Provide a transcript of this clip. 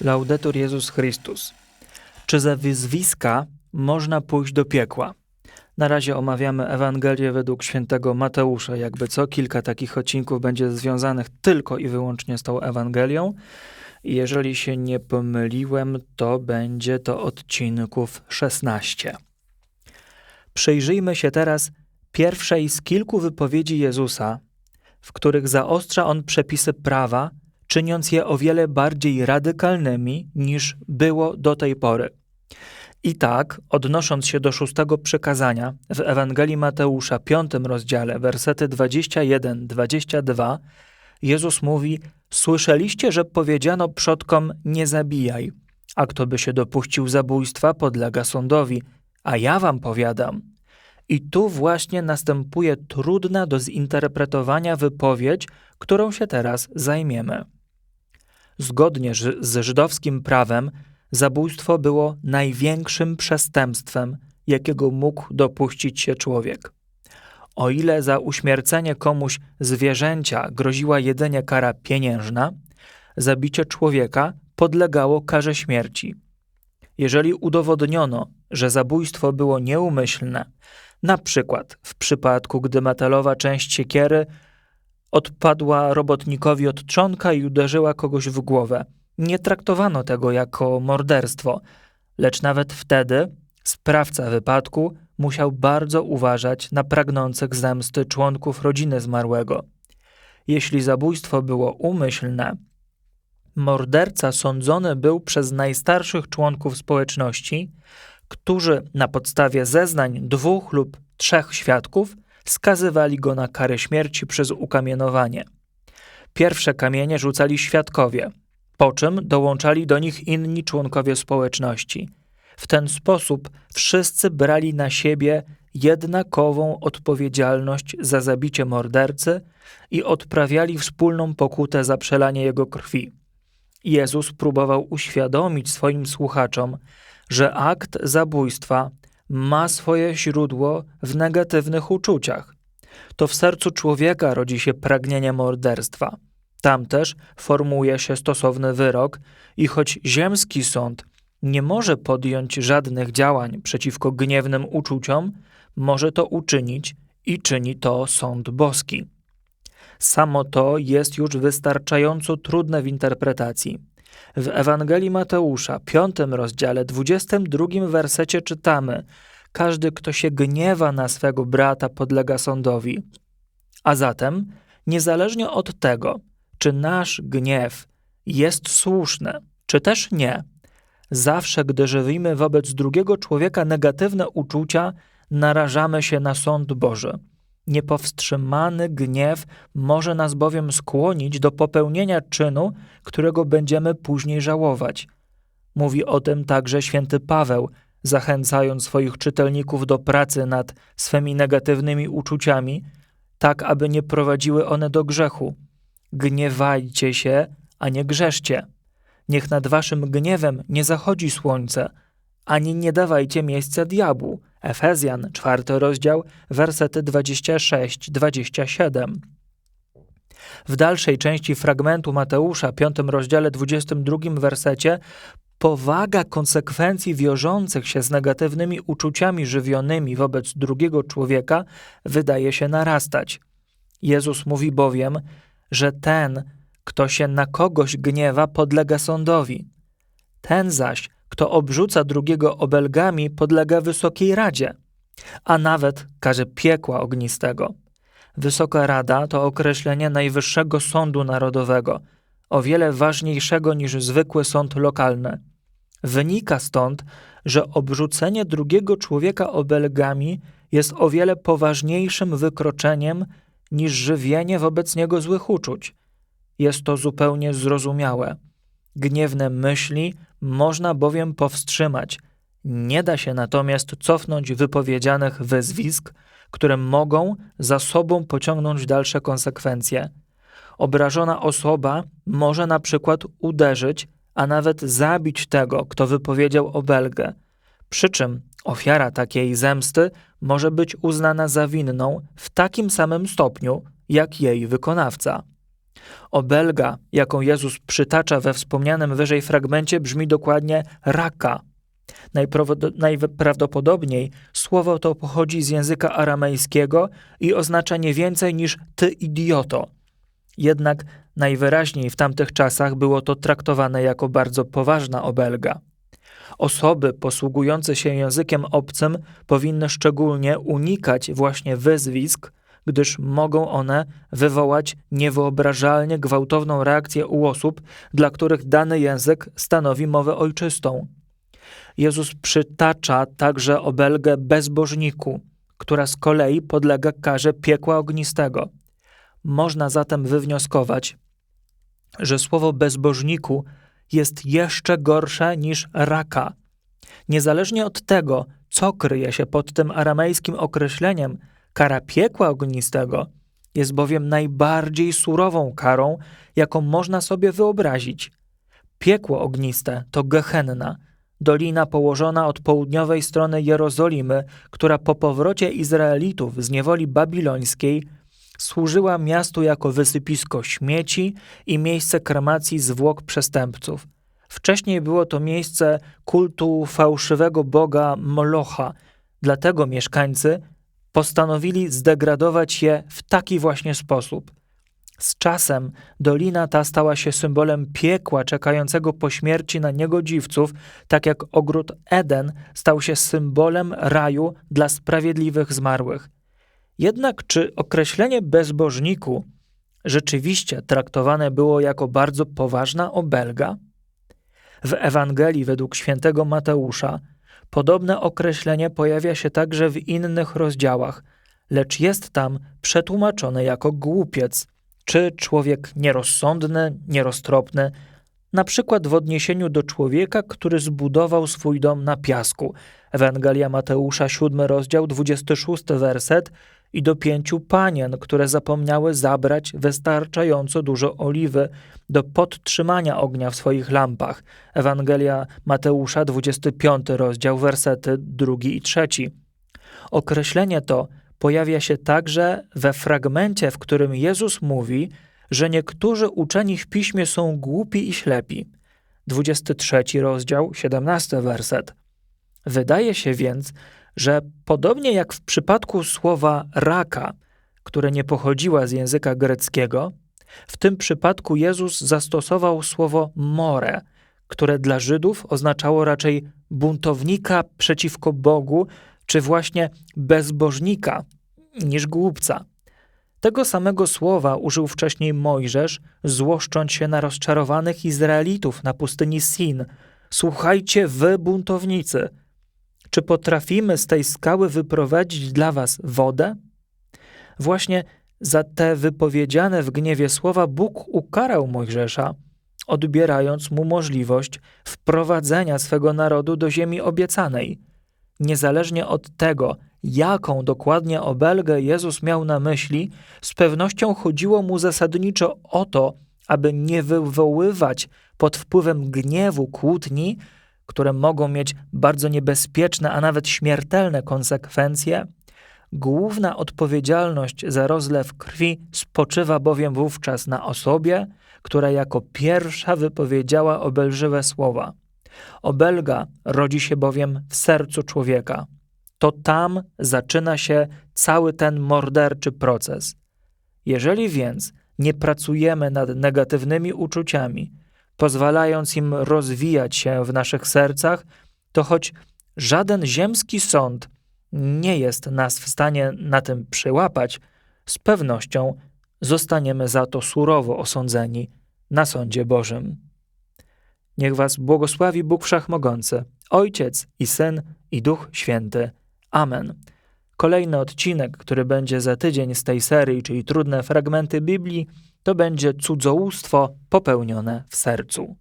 Laudetur Jezus Chrystus. Czy za wyzwiska można pójść do piekła? Na razie omawiamy Ewangelię według świętego Mateusza. Jakby co, kilka takich odcinków będzie związanych tylko i wyłącznie z tą Ewangelią. Jeżeli się nie pomyliłem, to będzie to odcinków 16. Przyjrzyjmy się teraz pierwszej z kilku wypowiedzi Jezusa, w których zaostrza on przepisy prawa, czyniąc je o wiele bardziej radykalnymi niż było do tej pory. I tak, odnosząc się do szóstego przykazania w Ewangelii Mateusza, piątym rozdziale, wersety 21-22, Jezus mówi: Słyszeliście, że powiedziano przodkom: Nie zabijaj, a kto by się dopuścił zabójstwa, podlega sądowi. A ja wam powiadam. I tu właśnie następuje trudna do zinterpretowania wypowiedź, którą się teraz zajmiemy. Zgodnie z żydowskim prawem, zabójstwo było największym przestępstwem, jakiego mógł dopuścić się człowiek. O ile za uśmiercenie komuś zwierzęcia groziła jedynie kara pieniężna, zabicie człowieka podlegało karze śmierci. Jeżeli udowodniono, że zabójstwo było nieumyślne, na przykład w przypadku, gdy metalowa część siekiery odpadła robotnikowi od trzonka i uderzyła kogoś w głowę. Nie traktowano tego jako morderstwo, lecz nawet wtedy sprawca wypadku musiał bardzo uważać na pragnących zemsty członków rodziny zmarłego. Jeśli zabójstwo było umyślne, morderca sądzony był przez najstarszych członków społeczności, którzy na podstawie zeznań dwóch lub trzech świadków skazywali go na karę śmierci przez ukamienowanie. Pierwsze kamienie rzucali świadkowie, po czym dołączali do nich inni członkowie społeczności. W ten sposób wszyscy brali na siebie jednakową odpowiedzialność za zabicie mordercy i odprawiali wspólną pokutę za przelanie jego krwi. Jezus próbował uświadomić swoim słuchaczom, że akt zabójstwa ma swoje źródło w negatywnych uczuciach. To w sercu człowieka rodzi się pragnienie morderstwa. Tam też formułuje się stosowny wyrok, i choć ziemski sąd nie może podjąć żadnych działań przeciwko gniewnym uczuciom, może to uczynić i czyni to sąd boski. Samo to jest już wystarczająco trudne w interpretacji. W Ewangelii Mateusza, piątym rozdziale, dwudziestym drugim wersecie czytamy: Każdy, kto się gniewa na swego brata, podlega sądowi. A zatem, niezależnie od tego, czy nasz gniew jest słuszny, czy też nie, zawsze, gdy żywimy wobec drugiego człowieka negatywne uczucia, narażamy się na sąd Boży. Niepowstrzymany gniew może nas bowiem skłonić do popełnienia czynu, którego będziemy później żałować. Mówi o tym także święty Paweł, zachęcając swoich czytelników do pracy nad swymi negatywnymi uczuciami, tak aby nie prowadziły one do grzechu. Gniewajcie się, a nie grzeszcie. Niech nad waszym gniewem nie zachodzi słońce, ani nie dawajcie miejsca diabłu. Efezjan, czwarty rozdział, wersety 26-27. W dalszej części fragmentu Mateusza, piątym rozdziale, 22 wersecie, powaga konsekwencji wiążących się z negatywnymi uczuciami żywionymi wobec drugiego człowieka wydaje się narastać. Jezus mówi bowiem, że ten, kto się na kogoś gniewa, podlega sądowi. Ten zaś, kto obrzuca drugiego obelgami, podlega Wysokiej Radzie, a nawet każe piekła ognistego. Wysoka Rada to określenie Najwyższego Sądu Narodowego, o wiele ważniejszego niż zwykły sąd lokalny. Wynika stąd, że obrzucenie drugiego człowieka obelgami jest o wiele poważniejszym wykroczeniem niż żywienie wobec niego złych uczuć. Jest to zupełnie zrozumiałe. Gniewne myśli można bowiem powstrzymać. Nie da się natomiast cofnąć wypowiedzianych wezwisk, które mogą za sobą pociągnąć dalsze konsekwencje. Obrażona osoba może na przykład uderzyć, a nawet zabić tego, kto wypowiedział obelgę. Przy czym ofiara takiej zemsty może być uznana za winną w takim samym stopniu, jak jej wykonawca. Obelga, jaką Jezus przytacza we wspomnianym wyżej fragmencie, brzmi dokładnie raka. Najprawdopodobniej słowo to pochodzi z języka aramejskiego i oznacza nie więcej niż ty idioto. Jednak najwyraźniej w tamtych czasach było to traktowane jako bardzo poważna obelga. Osoby posługujące się językiem obcym powinny szczególnie unikać właśnie wyzwisk, gdyż mogą one wywołać niewyobrażalnie gwałtowną reakcję u osób, dla których dany język stanowi mowę ojczystą. Jezus przytacza także obelgę bezbożniku, która z kolei podlega karze piekła ognistego. Można zatem wywnioskować, że słowo bezbożniku jest jeszcze gorsze niż raka. Niezależnie od tego, co kryje się pod tym aramejskim określeniem, kara piekła ognistego jest bowiem najbardziej surową karą, jaką można sobie wyobrazić. Piekło ogniste to Gehenna, dolina położona od południowej strony Jerozolimy, która po powrocie Izraelitów z niewoli babilońskiej służyła miastu jako wysypisko śmieci i miejsce kremacji zwłok przestępców. Wcześniej było to miejsce kultu fałszywego boga Molocha, dlatego mieszkańcy postanowili zdegradować je w taki właśnie sposób. Z czasem dolina ta stała się symbolem piekła czekającego po śmierci na niegodziwców, tak jak ogród Eden stał się symbolem raju dla sprawiedliwych zmarłych. Jednak czy określenie bezbożniku rzeczywiście traktowane było jako bardzo poważna obelga? W Ewangelii według świętego Mateusza podobne określenie pojawia się także w innych rozdziałach, lecz jest tam przetłumaczone jako głupiec, czy człowiek nierozsądny, nieroztropny, na przykład w odniesieniu do człowieka, który zbudował swój dom na piasku. Ewangelia Mateusza, 7 rozdział, 26 werset i do pięciu panien, które zapomniały zabrać wystarczająco dużo oliwy do podtrzymania ognia w swoich lampach. Ewangelia Mateusza, 25 rozdział, wersety drugi i trzeci. Określenie to pojawia się także we fragmencie, w którym Jezus mówi, że niektórzy uczeni w piśmie są głupi i ślepi. 23 rozdział, 17 werset. Wydaje się więc, że podobnie jak w przypadku słowa raka, które nie pochodziła z języka greckiego, w tym przypadku Jezus zastosował słowo more, które dla Żydów oznaczało raczej buntownika przeciwko Bogu, czy właśnie bezbożnika niż głupca. Tego samego słowa użył wcześniej Mojżesz, złoszcząc się na rozczarowanych Izraelitów na pustyni Sin. Słuchajcie, wy buntownicy, czy potrafimy z tej skały wyprowadzić dla was wodę? Właśnie za te wypowiedziane w gniewie słowa Bóg ukarał Mojżesza, odbierając mu możliwość wprowadzenia swego narodu do ziemi obiecanej. Niezależnie od tego, jaką dokładnie obelgę Jezus miał na myśli, z pewnością chodziło mu zasadniczo o to, aby nie wywoływać pod wpływem gniewu kłótni, które mogą mieć bardzo niebezpieczne, a nawet śmiertelne konsekwencje, główna odpowiedzialność za rozlew krwi spoczywa bowiem wówczas na osobie, która jako pierwsza wypowiedziała obelżywe słowa. Obelga rodzi się bowiem w sercu człowieka. To tam zaczyna się cały ten morderczy proces. Jeżeli więc nie pracujemy nad negatywnymi uczuciami, pozwalając im rozwijać się w naszych sercach, to choć żaden ziemski sąd nie jest nas w stanie na tym przyłapać, z pewnością zostaniemy za to surowo osądzeni na sądzie Bożym. Niech Was błogosławi Bóg Wszechmogący, Ojciec i Syn i Duch Święty. Amen. Kolejny odcinek, który będzie za tydzień z tej serii, czyli trudne fragmenty Biblii, to będzie cudzołóstwo popełnione w sercu.